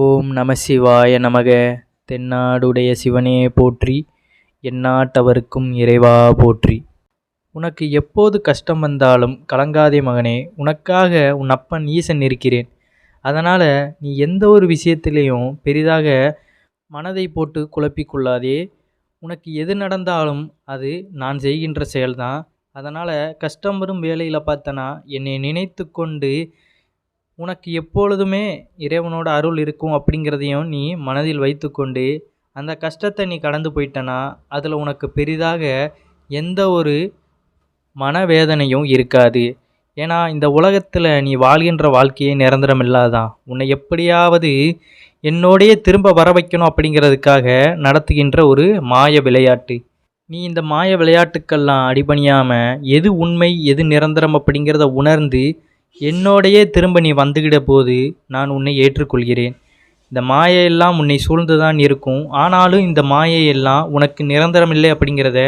ஓம் நம சிவாய நமக. தென்னாடுடைய சிவனே போற்றி எந்நாட்டவருக்கும் இறைவா போற்றி. உனக்கு எப்போது கஷ்டம் வந்தாலும் கலங்காதே மகனே உனக்காக உன் அப்பன் ஈசன் இருக்கிறேன். அதனால் நீ எந்த ஒரு விஷயத்திலையும் பெரிதாக மனதை போட்டு குழப்பிக் கொள்ளாதே உனக்கு எது நடந்தாலும் அது நான் செய்கின்ற செயல்தான். அதனால் கஷ்டம் வரும் வேலையில் பார்த்தனா என்னை நினைத்து கொண்டு உனக்கு எப்பொழுதுமே இறைவனோட அருள் இருக்கும் அப்படிங்கிறதையும் நீ மனதில் வைத்துக்கொண்டு அந்த கஷ்டத்தை நீ கடந்து போயிட்டனா அதில் உனக்கு பெரிதாக எந்த ஒரு மனவேதனையும் இருக்காது. ஏன்னா இந்த உலகத்தில் நீ வாழ்கின்ற வாழ்க்கையே நிரந்தரம் இல்லாதான் உன்னை எப்படியாவது என்னோடையே திரும்ப வர வைக்கணும் அப்படிங்கிறதுக்காக நடத்துகின்ற ஒரு மாய விளையாட்டு. நீ இந்த மாய விளையாட்டுக்கெல்லாம் அடிபணியாமல் எது உண்மை எது நிரந்தரம் அப்படிங்கிறத உணர்ந்து என்னோடையே திரும்ப நீ வந்துக்கிட போது நான் உன்னை ஏற்றுக்கொள்கிறேன். இந்த மாயையெல்லாம் உன்னை சூழ்ந்து தான் இருக்கும். ஆனாலும் இந்த மாயையெல்லாம் உனக்கு நிரந்தரம் இல்லை அப்படிங்கிறத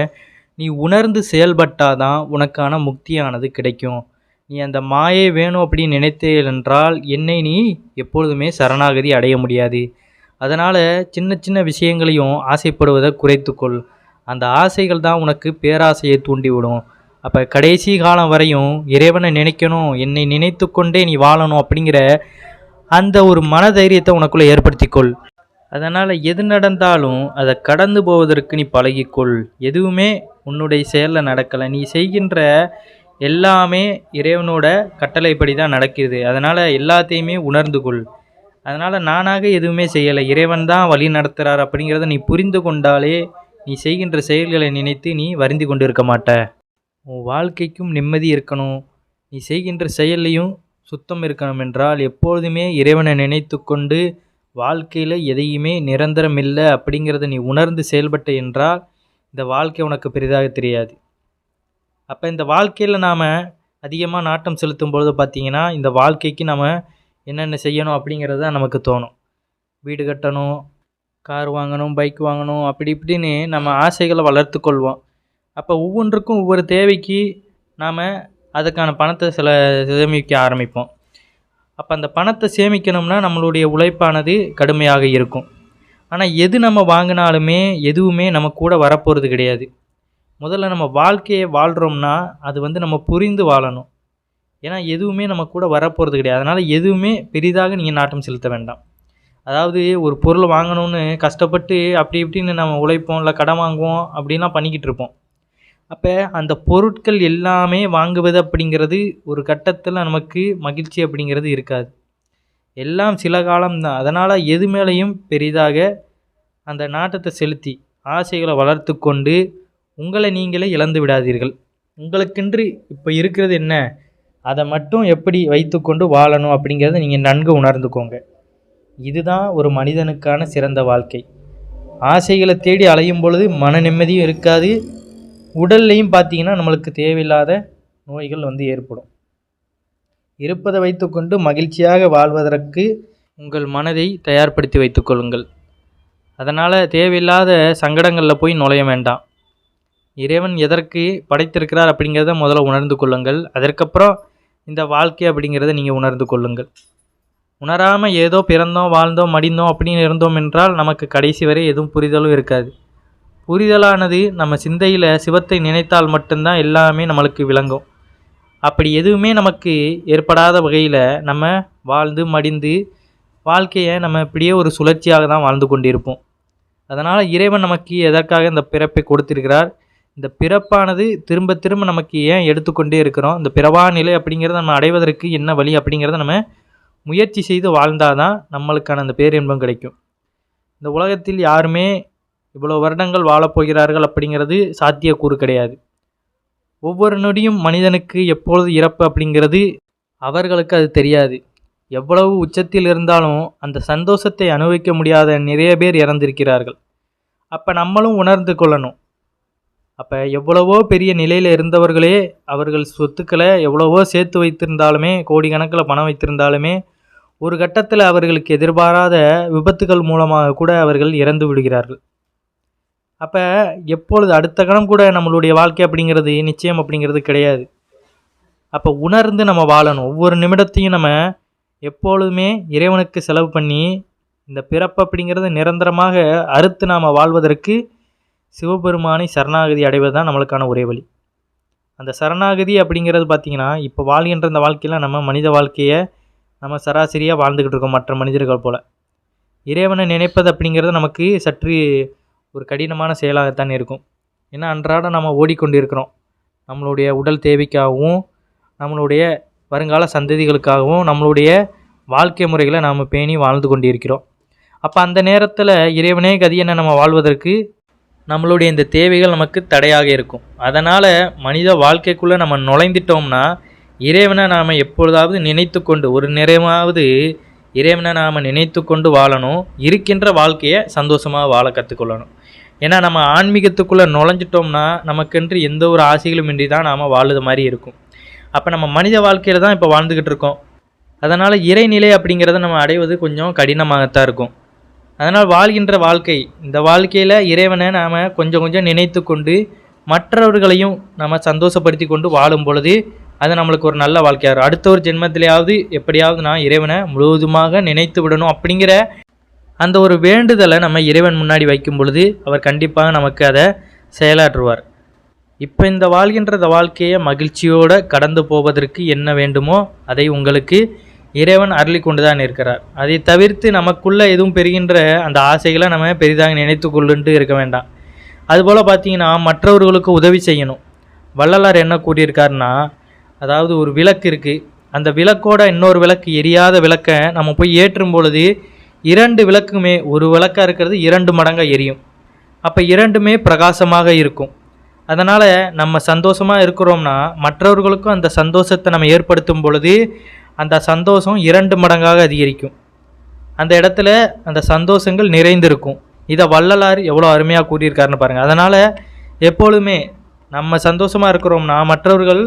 நீ உணர்ந்து செயல்பட்டாதான் உனக்கான முக்தியானது கிடைக்கும். நீ அந்த மாயை வேணும் அப்படின்னு நினைத்தே என்றால் என்னை நீ எப்பொழுதுமே சரணாகதி அடைய முடியாது. அதனால் சின்ன சின்ன விஷயங்களையும் ஆசைப்படுவதை குறைத்துக்கொள். அந்த ஆசைகள் தான் உனக்கு பேராசையை தூண்டிவிடும். அப்போ கடைசி காலம் வரையும் இறைவனை நினைக்கணும் என்னை நினைத்து கொண்டே நீ வாழணும் அப்படிங்கிற அந்த ஒரு மனதைரியத்தை உனக்குள்ளே ஏற்படுத்திக்கொள். அதனால் எது நடந்தாலும் அதை கடந்து போவதற்கு நீ பழகிக்கொள். எதுவுமே உன்னுடைய செயலில் நடக்கலை. நீ செய்கின்ற எல்லாமே இறைவனோட கட்டளைப்படி தான் நடக்கிறது. அதனால் எல்லாத்தையுமே உணர்ந்து கொள். அதனால் நானாக எதுவுமே செய்யலை. இறைவன் தான் வழி நடத்துகிறார் அப்படிங்கிறத நீ புரிந்து கொண்டாலே நீ செய்கின்ற செயல்களை நினைத்து நீ வருந்தி கொண்டு இருக்க மாட்ட. உன் வாழ்க்கைக்கும் நிம்மதி இருக்கணும். நீ செய்கின்ற செயல்லையும் சுத்தம் இருக்கணும் என்றால் எப்பொழுதுமே இறைவனை நினைத்து கொண்டு வாழ்க்கையில் எதையுமே நிரந்தரம் இல்லை அப்படிங்கிறத நீ உணர்ந்து செயல்பட்ட என்றால் இந்த வாழ்க்கை உனக்கு பெரிதாக தெரியாது. அப்போ இந்த வாழ்க்கையில் நாம் அதிகமாக நாட்டம் செலுத்தும் பொழுது பார்த்திங்கன்னா இந்த வாழ்க்கைக்கு நம்ம என்னென்ன செய்யணும் அப்படிங்கிறது தான் நமக்கு தோணும். வீடு கட்டணும் கார் வாங்கணும் பைக் வாங்கணும் அப்படி இப்படின்னு நம்ம ஆசைகளை வளர்த்து கொள்வோம் அப்போ ஒவ்வொன்றுக்கும் ஒவ்வொரு தேவைக்கு நாம் அதுக்கான பணத்தை சில சேமிக்க ஆரம்பிப்போம். அப்போ அந்த பணத்தை சேமிக்கணும்னா நம்மளுடைய உழைப்பானது கடுமையாக இருக்கும். ஆனால் எது நம்ம வாங்கினாலுமே எதுவுமே நம்ம கூட வரப்போகிறது கிடையாது. முதல்ல நம்ம வாழ்க்கையை வாழ்கிறோம்னா அது வந்து நம்ம புரிந்து வாழணும். ஏன்னா எதுவுமே நம்ம கூட வரப்போகிறது கிடையாது. அதனால் எதுவுமே பெரிதாக நீங்கள் நாட்டம் செலுத்த வேண்டாம். அதாவது ஒரு பொருள் வாங்கணும்னு கஷ்டப்பட்டு அப்படி இப்படின்னு நம்ம உழைப்போம் இல்லை கடன் வாங்குவோம் அப்படின்லாம் பண்ணிக்கிட்டு இருப்போம். அப்போ அந்த பொருட்கள் எல்லாமே வாங்குவது அப்படிங்கிறது ஒரு கட்டத்தில் நமக்கு மகிழ்ச்சி அப்படிங்கிறது இருக்காது. எல்லாம் சில காலம்தான். அதனால் எது மேலேயும் பெரிதாக அந்த நாட்டத்தை செலுத்தி ஆசைகளை வளர்த்து கொண்டு உங்களை நீங்களே இழந்து விடாதீர்கள். உங்களுக்கென்று இப்போ இருக்கிறது என்ன? அதை மட்டும் எப்படி வைத்துக்கொண்டு வாழணும் அப்படிங்கிறத நீங்கள் நன்கு உணர்ந்துக்கோங்க. இதுதான் ஒரு மனிதனுக்கான சிறந்த வாழ்க்கை. ஆசைகளை தேடி அலையும் பொழுது மன நிம்மதியும் இருக்காது உடல்லையும் பார்த்தீங்கன்னா நம்மளுக்கு தேவையில்லாத நோய்கள் வந்து ஏற்படும். இருப்பதை வைத்துக்கொண்டு மகிழ்ச்சியாக வாழ்வதற்கு உங்கள் மனதை தயார்படுத்தி வைத்துக்கொள்ளுங்கள் அதனால் தேவையில்லாத சங்கடங்களில் போய் நுழைய வேண்டாம். இறைவன் எதற்கு படைத்திருக்கிறார் அப்படிங்கிறத முதல்ல உணர்ந்து கொள்ளுங்கள். அதற்கப்புறம் இந்த வாழ்க்கை அப்படிங்கிறத நீங்கள் உணர்ந்து கொள்ளுங்கள். உணராமல் ஏதோ பிறந்தோம் வாழ்ந்தோம் மடிந்தோம் அப்படின்னு இருந்தோம் என்றால் நமக்கு கடைசி வரை எதுவும் புரிதலும் இருக்காது. புரிதலானது நம்ம சிந்தையில் சிவத்தை நினைத்தால் மட்டும்தான் எல்லாமே நம்மளுக்கு விளங்கும். அப்படி எதுவுமே நமக்கு ஏற்படாத வகையில் நம்ம வாழ்ந்து மடிந்து வாழ்க்கையை நம்ம இப்படியே ஒரு சுழற்சியாக தான் வாழ்ந்து கொண்டிருப்போம். அதனால் இறைவன் நமக்கு எதற்காக இந்த பிறப்பை கொடுத்திருக்கிறார்? இந்த பிறப்பானது திரும்ப திரும்ப நமக்கு ஏன் எடுத்துக்கொண்டே இருக்கிறோம்? இந்த பிறவா நிலை அப்படிங்கிறத நம்ம அடைவதற்கு என்ன வழி அப்படிங்கிறத நம்ம முயற்சி செய்து வாழ்ந்தால் தான் நம்மளுக்கான அந்த பேரின்பம் கிடைக்கும். இந்த உலகத்தில் யாருமே இவ்வளோ வருடங்கள் வாழப்போகிறார்கள் அப்படிங்கிறது சாத்தியக்கூறு கிடையாது. ஒவ்வொரு நொடியும் மனிதனுக்கு எப்பொழுது இறப்பு அப்படிங்கிறது அவர்களுக்கு அது தெரியாது. எவ்வளவு உச்சத்தில் இருந்தாலும் அந்த சந்தோஷத்தை அனுபவிக்க முடியாத நிறைய பேர் இறந்திருக்கிறார்கள். அப்போ நம்மளும் உணர்ந்து கொள்ளணும். அப்போ எவ்வளவோ பெரிய நிலையில் இருந்தவர்களே அவர்கள் சொத்துக்களை எவ்வளவோ சேர்த்து வைத்திருந்தாலுமே கோடிக்கணக்கில் பணம் வைத்திருந்தாலுமே ஒரு கட்டத்தில் அவர்களுக்கு எதிர்பாராத விபத்துகள் மூலமாக கூட அவர்கள் இறந்து விடுகிறார்கள். அப்போ எப்பொழுது அடுத்த கணம் கூட நம்மளுடைய வாழ்க்கை அப்படிங்கிறது நிச்சயம் அப்படிங்கிறது கிடையாது. அப்போ உணர்ந்து நம்ம வாழணும். ஒவ்வொரு நிமிடத்தையும் நம்ம எப்பொழுதுமே இறைவனுக்கு செலவு பண்ணி இந்த பிறப்பு அப்படிங்கிறது நிரந்தரமாக அறுத்து நாம் வாழ்வதற்கு சிவபெருமானை சரணாகதி அடைவது தான் நம்மளுக்கான ஒரே வழி. அந்த சரணாகதி அப்படிங்கிறது பார்த்திங்கன்னா இப்போ வாழ்கின்ற இந்த வாழ்க்கையில் நம்ம மனித வாழ்க்கையை நம்ம சராசரியாக வாழ்ந்துக்கிட்டு இருக்கோம் மற்ற மனிதர்கள் போல். இறைவனை நினைப்பது அப்படிங்கிறது நமக்கு சற்று ஒரு கடினமான செயலாகத்தான் இருக்கும். ஏன்னா அன்றாடம் நம்ம ஓடிக்கொண்டு இருக்கிறோம் நம்மளுடைய உடல் தேவைக்காகவும் நம்மளுடைய வருங்கால சந்ததிகளுக்காகவும் நம்மளுடைய வாழ்க்கை முறைகளை நாம் பேணி வாழ்ந்து கொண்டிருக்கிறோம். அப்போ அந்த நேரத்தில் இறைவனே கதியென நம்ம வாழ்வதற்கு? நம்மளுடைய இந்த தேவைகள் நமக்கு தடையாக இருக்கும். அதனால் மனித வாழ்க்கைக்குள்ளே நம்ம நுழைந்துட்டோம்னா இறைவனை நாம் எப்பொழுதாவது நினைத்து கொண்டு ஒரு நிறைவாவது இறைவனை நாம் நினைத்து கொண்டு வாழணும் இருக்கின்ற வாழ்க்கையை சந்தோஷமாக வாழ கற்றுக்கொள்ளணும் ஏன்னா நம்ம ஆன்மீகத்துக்குள்ளே நுழைஞ்சிட்டோம்னா நமக்கென்று எந்த ஒரு ஆசைகளும் இன்றி தான் நாம் வாழுது மாதிரி இருக்கும். அப்போ நம்ம மனித வாழ்க்கையில் தான் இப்போ வாழ்ந்துக்கிட்டு இருக்கோம். அதனால் இறைநிலை அப்படிங்கிறத நம்ம அடைவது கொஞ்சம் கடினமாகத்தான் இருக்கும். அதனால் வாழ்கின்ற வாழ்க்கை இந்த வாழ்க்கையில் இறைவனை நாம் கொஞ்சம் கொஞ்சம் நினைத்து கொண்டு மற்றவர்களையும் நம்ம சந்தோஷப்படுத்தி கொண்டு வாழும் பொழுது அது நம்மளுக்கு ஒரு நல்ல வாழ்க்கையாக இருக்கும். அடுத்த ஒரு ஜென்மத்திலேயாவது எப்படியாவது நான் இறைவனை முழுவதுமாக நினைத்து விடணும் அப்படிங்கிற அந்த ஒரு வேண்டுதலை நம்ம இறைவன் முன்னாடி வைக்கும் பொழுது அவர் கண்டிப்பாக நமக்கு அதை செயலாற்றுவார். இப்போ இந்த வாழ்கின்ற வாழ்க்கையை மகிழ்ச்சியோடு கடந்து போவதற்கு என்ன வேண்டுமோ அதை உங்களுக்கு இறைவன் அருளி கொண்டு தான் இருக்கிறார். அதை தவிர்த்து நமக்குள்ளே எதுவும் பெறுகின்ற அந்த ஆசைகளை நம்ம பெரிதாக நினைத்து கொள்ளுன்ட்டு இருக்க வேண்டாம். அதுபோல் பார்த்தீங்கன்னா மற்றவர்களுக்கு உதவி செய்யணும். வள்ளலார் என்ன கூறியிருக்காருன்னா அதாவது ஒரு விளக்கு இருக்குது அந்த விளக்கோட இன்னொரு விளக்கு எரியாத விளக்கை நம்ம போய் ஏற்றும் பொழுது இரண்டு விளக்குமே ஒரு விளக்காக இருக்கிறது இரண்டு மடங்காக எரியும். அப்போ இரண்டுமே பிரகாசமாக இருக்கும். அதனால் நம்ம சந்தோஷமாக இருக்கிறோம்னா மற்றவர்களுக்கும் அந்த சந்தோஷத்தை நம்ம ஏற்படுத்தும் பொழுது அந்த சந்தோஷம் இரண்டு மடங்காக அதிகரிக்கும். அந்த இடத்துல அந்த சந்தோஷங்கள் நிறைந்திருக்கும். இதை வள்ளலார் எவ்வளோ அருமையாக கூறியிருக்காருன்னு பாருங்கள் அதனால் எப்பொழுதுமே நம்ம சந்தோஷமாக இருக்கிறோம்னா மற்றவர்கள்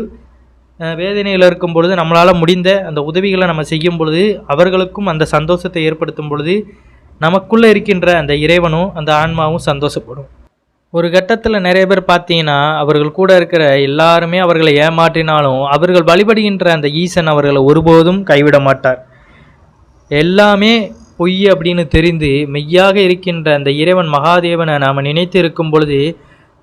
வேதனையில் இருக்கும் பொழுது நம்மளால் முடிந்த அந்த உதவிகளை நம்ம செய்யும் பொழுது அவர்களுக்கும் அந்த சந்தோஷத்தை ஏற்படுத்தும் பொழுது நமக்குள்ளே இருக்கின்ற அந்த இறைவனும் அந்த ஆன்மாவும் சந்தோஷப்படும். ஒரு கட்டத்தில் நிறைய பேர் பார்த்தீங்கன்னா அவர்கள் கூட இருக்கிற எல்லாருமே அவர்களை ஏமாற்றினாலும் அவர்கள் வழிபடுகின்ற அந்த ஈசன் அவர்களை ஒருபோதும் கைவிட மாட்டார். எல்லாமே பொய் அப்படின்னு தெரிந்து மெய்யாக இருக்கின்ற அந்த இறைவன் மகாதேவனை நாம் நினைத்து இருக்கும் பொழுது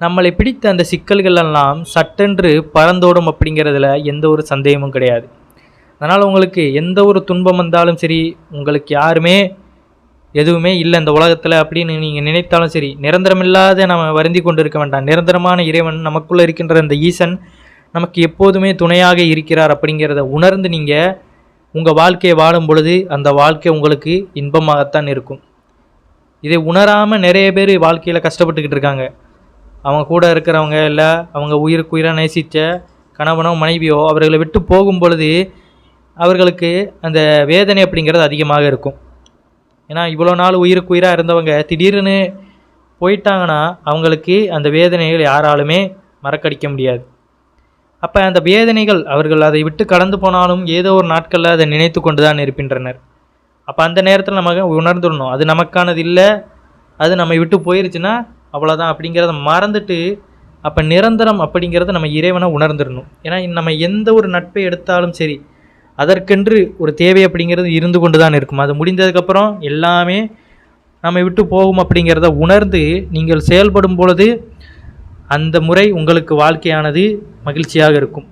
நம்மளை பிடித்த அந்த சிக்கல்கள் எல்லாம் சட்டென்று பறந்தோடும் அப்படிங்கிறதுல எந்த ஒரு சந்தேகமும் கிடையாது. அதனால் உங்களுக்கு எந்த ஒரு துன்பம் வந்தாலும் சரி உங்களுக்கு யாருமே எதுவுமே இல்லை இந்த உலகத்தில் அப்படின்னு நீங்கள் நினைத்தாலும் சரி நிரந்தரமில்லாத நம்ம வருந்தி கொண்டு இருக்க வேண்டாம். நிரந்தரமான இறைவன் நமக்குள்ளே இருக்கின்ற அந்த ஈசன் நமக்கு எப்போதுமே துணையாக இருக்கிறார் அப்படிங்கிறத உணர்ந்து நீங்கள் உங்கள் வாழ்க்கையை வாழும் பொழுது அந்த வாழ்க்கை உங்களுக்கு இன்பமாகத்தான் இருக்கும். இதை உணராமல் நிறைய பேர் வாழ்க்கையில் கஷ்டப்பட்டுக்கிட்டு இருக்காங்க. அவங்க கூட இருக்கிறவங்க இல்லை அவங்க உயிருக்கு உயிராக நேசித்த கணவனோ மனைவியோ அவர்களை விட்டு போகும் பொழுது அவர்களுக்கு அந்த வேதனை அப்படிங்கிறது அதிகமாக இருக்கும். ஏன்னா இவ்வளோ நாள் உயிருக்கு உயிராக இருந்தவங்க திடீர்னு போயிட்டாங்கன்னா அவங்களுக்கு அந்த வேதனைகள் யாராலுமே மறக்கடிக்க முடியாது. அப்போ அந்த வேதனைகள் அவர்கள் அதை விட்டு கடந்து போனாலும் ஏதோ ஒரு நாட்களில் அதை நினைத்து கொண்டு தான் இருக்கின்றனர். அப்போ அந்த நேரத்தில் நமக்கு உணர்ந்துடணும் அது நமக்கானது இல்லை அது நம்மை விட்டு போயிருச்சுன்னா அவ்வளோதான் அப்படிங்கிறத மறந்துட்டு அப்போ நிரந்தரம் அப்படிங்கிறத நம்ம இறைவனை உணர்ந்துடணும். ஏன்னா நம்ம எந்த ஒரு நட்பை எடுத்தாலும் சரி அதற்கென்று ஒரு தேவை அப்படிங்கிறது இருந்து கொண்டு தான் இருக்கும். அது முடிந்ததுக்கப்புறம் எல்லாமே நம்ம விட்டு போகும் அப்படிங்கிறத உணர்ந்து நீங்கள் செயல்படும் பொழுது அந்த முறை உங்களுக்கு வாழ்க்கையானது மகிழ்ச்சியாக இருக்கும்.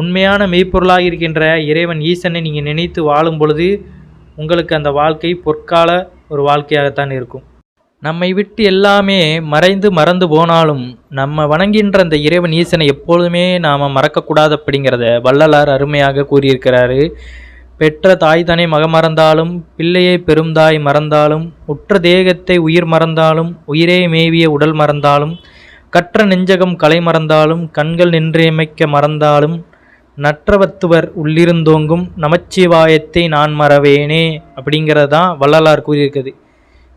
உண்மையான மெய்ப்பொருளாக இருக்கின்ற இறைவன் ஈசனை நீங்கள் நினைத்து வாழும் பொழுது உங்களுக்கு அந்த வாழ்க்கை பொற்கால ஒரு வாழ்க்கையாகத்தான் இருக்கும். நம்மை விட்டு எல்லாமே மறைந்து மறந்து போனாலும் நம்ம வணங்கின்ற அந்த இறைவன் ஈசனை எப்பொழுதுமே நாம் மறக்கக்கூடாது அப்படிங்கிறத வள்ளலார் அருமையாக கூறியிருக்கிறாரு. பெற்ற தாய் தானே மகமறந்தாலும் பிள்ளையை பெருந்தாய் மறந்தாலும் உற்ற தேகத்தை உயிர் மறந்தாலும் உயிரே மேவிய உடல் மறந்தாலும் கற்ற நெஞ்சகம் கலை மறந்தாலும் கண்கள் நின்றியமைக்க மறந்தாலும் நற்றவத்துவர் உள்ளிருந்தோங்கும் நமச்சிவாயத்தை நான் மறவேனே அப்படிங்கிறது தான் வள்ளலார் கூறியிருக்குது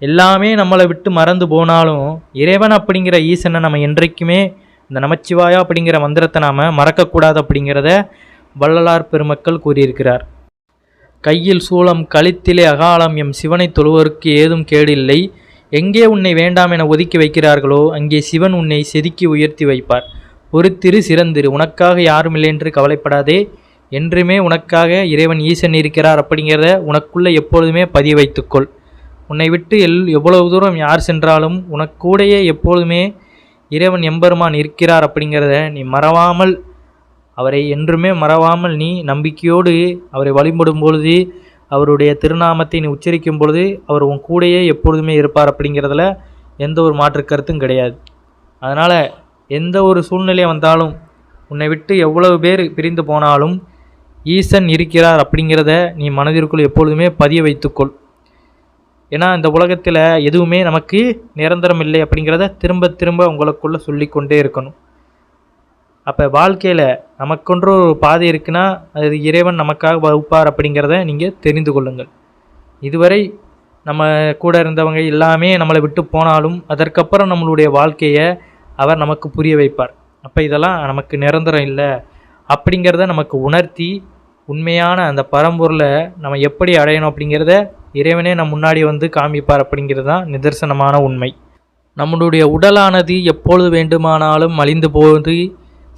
எல்லாமே நம்மளை விட்டு மறந்து போனாலும் இறைவன் அப்படிங்கிற ஈசனை நம்ம என்றைக்குமே இந்த நமச்சிவாயா அப்படிங்கிற மந்திரத்தை நாம் மறக்கக்கூடாது அப்படிங்கிறத வள்ளலார் பெருமக்கள் கூறியிருக்கிறார். கையில் சூளம் கழுத்திலே அகாலம் எம் சிவனை தொழுவோருக்கு ஏதும் கேடில்லை. எங்கே உன்னை வேண்டாம் என ஒதுக்கி வைக்கிறார்களோ அங்கே சிவன் உன்னை செதுக்கி உயர்த்தி வைப்பார். பொறுத்திரு சிறந்திரு உனக்காக யாரும் இல்லை என்று கவலைப்படாதே. என்றுமே உனக்காக இறைவன் ஈசன் இருக்கிறார் அப்படிங்கிறத உனக்குள்ளே எப்பொழுதுமே பதிய வைத்துக்கொள். உன்னை விட்டு எல் எவ்வளவு தூரம் யார் சென்றாலும் உனக்கு எப்பொழுதுமே இறைவன் எம்பெருமான் இருக்கிறார் அப்படிங்கிறத நீ மறவாமல் அவரை என்றுமே மறவாமல் நீ நம்பிக்கையோடு அவரை வழிபடும் பொழுது அவருடைய திருநாமத்தை நீ உச்சரிக்கும் பொழுது அவர் உன் கூடயே எப்பொழுதுமே இருப்பார் அப்படிங்கிறதுல எந்த ஒரு மாற்று கருத்தும் கிடையாது. அதனால் எந்த ஒரு சூழ்நிலை வந்தாலும் உன்னை விட்டு எவ்வளவு பேர் பிரிந்து போனாலும் ஈசன் இருக்கிறார் அப்படிங்கிறத நீ மனதிற்குள் எப்பொழுதுமே பதிய வைத்துக்கொள். ஏன்னா இந்த உலகத்தில் எதுவுமே நமக்கு நிரந்தரம் இல்லை அப்படிங்கிறத திரும்ப திரும்ப உங்களுக்குள்ளே சொல்லிக்கொண்டே இருக்கணும். அப்போ வாழ்க்கையில் நமக்கொன்று ஒரு பாதை இருக்குன்னா அது இறைவன் நமக்காக வகுப்பார் அப்படிங்கிறத நீங்கள் தெரிந்து கொள்ளுங்கள். இதுவரை நம்ம கூட இருந்தவங்க எல்லாமே நம்மளை விட்டு போனாலும் அதற்கப்புறம் நம்மளுடைய வாழ்க்கையை அவர் நமக்கு புரிய வைப்பார். அப்போ இதெல்லாம் நமக்கு நிரந்தரம் இல்லை அப்படிங்கிறத நமக்கு உணர்த்தி உண்மையான அந்த பரம்பொருளை நம்ம எப்படி அடையணும் அப்படிங்கிறத இறைவனே நம் முன்னாடி வந்து காமிப்பார் அப்படிங்கிறது தான் நிதர்சனமான உண்மை. நம்மளுடைய உடலானது எப்பொழுது வேண்டுமானாலும் மலிந்து போது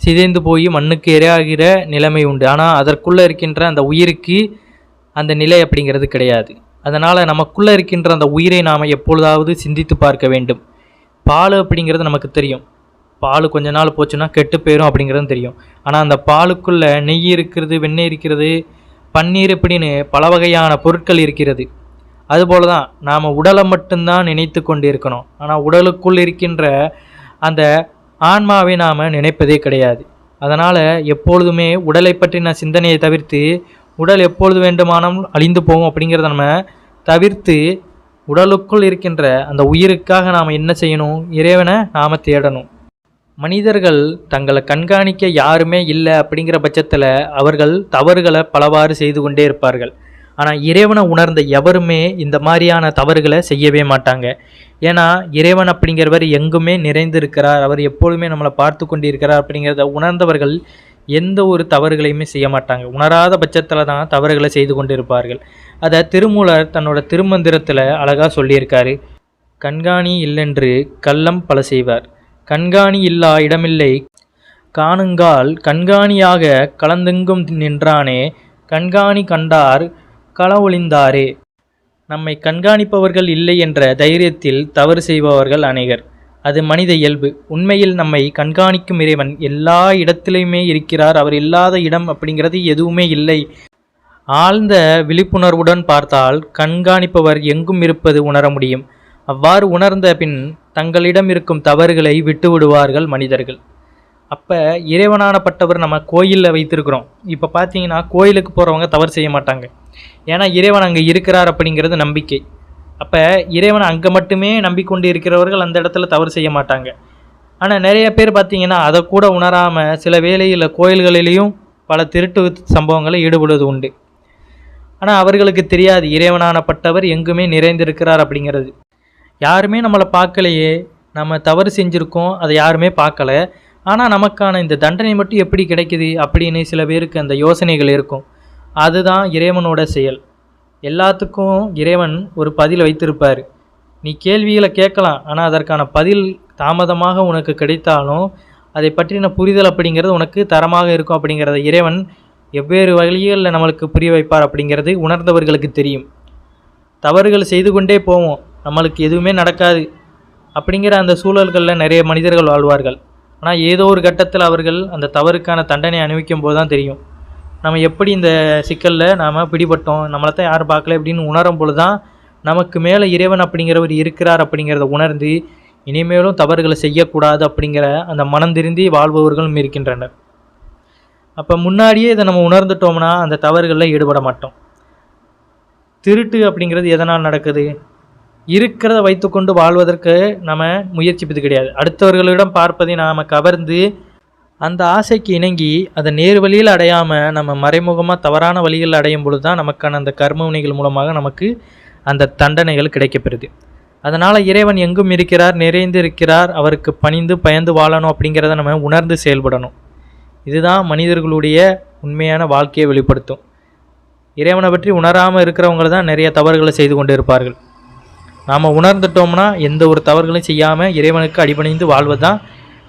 சிதைந்து போய் மண்ணுக்கு இரையாகிற நிலைமை உண்டு. ஆனால் அதற்குள்ளே இருக்கின்ற அந்த உயிருக்கு அந்த நிலை அப்படிங்கிறது கிடையாது. அதனால் நமக்குள்ளே இருக்கின்ற அந்த உயிரை நாம் எப்பொழுதாவது சிந்தித்து பார்க்க வேண்டும். பால் அப்படிங்கிறது நமக்கு தெரியும். பால் கொஞ்ச நாள் போச்சுன்னா கெட்டு போயிடும் அப்படிங்கிறது தெரியும். ஆனால் அந்த பாலுக்குள்ளே நெய் இருக்கிறது வெண்ணெய் இருக்கிறது பன்னீர் இப்படின்னு பல வகையான பொருட்கள் இருக்கிறது. அதுபோல தான் நாம் உடலை மட்டும்தான் நினைத்து கொண்டு இருக்கணும் ஆனால் உடலுக்குள் இருக்கின்ற அந்த ஆன்மாவை நாம் நினைப்பதே கிடையாது. அதனால் எப்பொழுதுமே உடலை பற்றின சிந்தனையை தவிர்த்து உடல் எப்பொழுது வேண்டுமானாலும் அழிந்து போகும் அப்படிங்கிறத நம்ம தவிர்த்து உடலுக்குள் இருக்கின்ற அந்த உயிருக்காக நாம் என்ன செய்யணும்? இறைவனை நாம் தேடணும். மனிதர்கள் தங்களை கண்காணிக்க யாருமே இல்லை அப்படிங்கிற பட்சத்தில் அவர்கள் தவறுகளை பலவாறு செய்து கொண்டே இருப்பார்கள். ஆனால் இறைவனை உணர்ந்த எவருமே இந்த மாதிரியான தவறுகளை செய்யவே மாட்டாங்க. ஏன்னா இறைவன் அப்படிங்கிறவர் எங்குமே நிறைந்திருக்கிறார். அவர் எப்பொழுதுமே நம்மளை பார்த்து கொண்டிருக்கிறார் அப்படிங்கிறத உணர்ந்தவர்கள் எந்த ஒரு தவறுகளையுமே செய்ய மாட்டாங்க. உணராத பட்சத்தில் தான் தவறுகளை செய்து கொண்டிருப்பார்கள். அதை திருமூலர் தன்னோட திருமந்திரத்தில் அழகாக சொல்லியிருக்காரு. கண்காணி இல்லென்று கள்ளம் பல செய்வார். கண்காணி இல்லா இடமில்லை. காணுங்கால் கண்காணியாக கலந்தெங்கும் நின்றானே. கண்காணி கண்டார் களவொழிந்தாரே. நம்மை கண்காணிப்பவர்கள் இல்லை என்ற தைரியத்தில் தவறு செய்பவர்கள் அநேகர். அது மனித இயல்பு. உண்மையில் நம்மை கண்காணிக்கும் இறைவன் எல்லா இடத்திலையுமே இருக்கிறார். அவர் இல்லாத இடம் அப்படிங்கிறது எதுவுமே இல்லை. ஆழ்ந்த விழிப்புணர்வுடன் பார்த்தால் கண்காணிப்பவர் எங்கும் இருப்பது உணர முடியும். அவ்வாறு உணர்ந்த பின் தங்களிடம் இருக்கும் தவறுகளை விட்டு விடுவார்கள் மனிதர்கள். அப்போ இறைவனானப்பட்டவர் நம்ம கோயிலில் வைத்திருக்கிறோம். இப்போ பார்த்தீங்கன்னா கோயிலுக்கு போகிறவங்க தவறு செய்ய மாட்டாங்க. ஏன்னா இறைவன் அங்கே இருக்கிறார் அப்படிங்கிறது நம்பிக்கை. அப்போ இறைவன் அங்கே மட்டுமே நம்பிக்கொண்டு இருக்கிறவர்கள் அந்த இடத்துல தவறு செய்ய மாட்டாங்க. ஆனால் நிறைய பேர் பார்த்திங்கன்னா அதை கூட உணராமல் சில வேலையில் கோயில்களிலையும் பல திருட்டு சம்பவங்களை ஈடுபடுவது உண்டு. ஆனால் அவர்களுக்கு தெரியாது இறைவனானப்பட்டவர் எங்குமே நிறைந்திருக்கிறார் அப்படிங்கிறது. யாருமே நம்மளை பார்க்கலையே நம்ம தவறு செஞ்சுருக்கோம் அதை யாருமே பார்க்கல. ஆனால் நமக்கான இந்த தண்டனை மட்டும் எப்படி கிடைக்குது அப்படின்னு சில பேருக்கு அந்த யோசனைகள் இருக்கும். அதுதான் இறைவனோட செயல். எல்லாத்துக்கும் இறைவன் ஒரு பதில் வைத்திருப்பார். நீ கேள்விகளை கேட்கலாம் ஆனால் அதற்கான பதில் தாமதமாக உனக்கு கிடைத்தாலும் அதை பற்றின புரிதல் அப்படிங்கிறது உனக்கு தரமாக இருக்கும் அப்படிங்கிறத இறைவன் எவ்வேறு வழிகளில் நம்மளுக்கு புரிய வைப்பார் அப்படிங்கிறது உணர்ந்தவர்களுக்கு தெரியும். தவறுகள் செய்து கொண்டே போவோம் நம்மளுக்கு எதுவுமே நடக்காது அப்படிங்கிற அந்த சூழல்களில் நிறைய மனிதர்கள் வாழ்வார்கள். ஆனால் ஏதோ ஒரு கட்டத்தில் அவர்கள் அந்த தவறுக்கான தண்டனை அனுபவிக்கும் போது தான் தெரியும். நம்ம எப்படி இந்த சிக்கலில் நாம் பிடிபட்டோம் நம்மளை தான் யாரும் பார்க்கல அப்படின்னு உணரும் பொழுது தான் நமக்கு மேலே இறைவன் அப்படிங்கிறவர் இருக்கிறார் அப்படிங்கிறத உணர்ந்து இனிமேலும் தவறுகளை செய்யக்கூடாது அப்படிங்கிற அந்த மனம் திருந்தி வாழ்பவர்களும் இருக்கின்றனர். அப்போ முன்னாடியே இதை நம்ம உணர்ந்துட்டோம்னா அந்த தவறுகளில் ஈடுபட மாட்டோம். திருட்டு அப்படிங்கிறது எதனால் நடக்குது? இருக்கிறத வைத்துக்கொண்டு வாழ்வதற்கு நம்ம முயற்சிப்பது கிடையாது. அடுத்தவர்களிடம் பார்ப்பதை நாம் கவர்ந்து அந்த ஆசைக்கு இணங்கி அதை நேர் வழியில் அடையாமல் நம்ம மறைமுகமாக தவறான வழிகளில் அடையும் பொழுது தான் நமக்கான அந்த கர்ம வினைகள் மூலமாக நமக்கு அந்த தண்டனைகள் கிடைக்கப்பெறுது. அதனால் இறைவன் எங்கும் இருக்கிறார் நிறைந்து இருக்கிறார் அவருக்கு பணிந்து பயந்து வாழணும் அப்படிங்கிறத நம்ம உணர்ந்து செயல்படணும். இதுதான் மனிதர்களுடைய உண்மையான வாழ்க்கையை வெளிப்படுத்தும். இறைவனை பற்றி உணராமல் இருக்கிறவங்க தான் நிறைய தவறுகளை செய்து கொண்டு இருப்பார்கள். நாம் உணர்ந்துட்டோம்னா எந்த ஒரு தவறுகளையும் செய்யாமல் இறைவனுக்கு அடிபணிந்து வாழ்வது தான்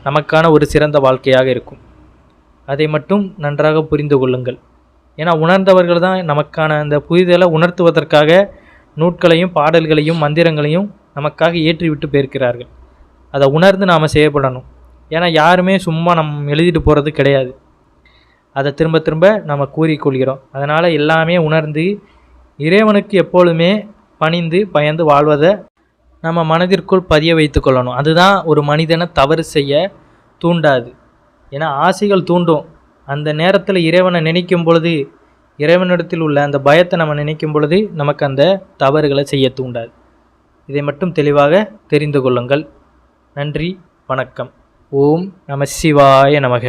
நமக்கான ஒரு சிறந்த வாழ்க்கையாக இருக்கும். அதை மட்டும் நன்றாக புரிந்து கொள்ளுங்கள். ஏன்னா உணர்ந்தவர்கள் தான் நமக்கான அந்த புரிதலை உணர்த்துவதற்காக நூட்களையும் பாடல்களையும் மந்திரங்களையும் நமக்காக ஏற்றிவிட்டு போயிருக்கிறார்கள். அதை உணர்ந்து நாம் செயல்படணும். ஏன்னா யாருமே சும்மா நம்ம எழுதிட்டு போகிறது கிடையாது. அதை திரும்ப திரும்ப நம்ம கூறிக்கொள்கிறோம். அதனால் எல்லாமே உணர்ந்து இறைவனுக்கு எப்பொழுதுமே பணிந்து பயந்து வாழ்வதை நம்ம மனதிற்குள் பதிய வைத்து கொள்ளணும். அதுதான் ஒரு மனிதனை தவறு செய்ய தூண்டாது. ஏன்னா ஆசைகள் தூண்டும். அந்த நேரத்தில் இறைவனை நினைக்கும் பொழுது இறைவனிடத்தில் உள்ள அந்த பயத்தை நம்ம நினைக்கும் பொழுது நமக்கு அந்த தவறுகளை செய்ய தூண்டாது. இதை மட்டும் தெளிவாக தெரிந்து கொள்ளுங்கள். நன்றி வணக்கம். ஓம் நம சிவாய நமக.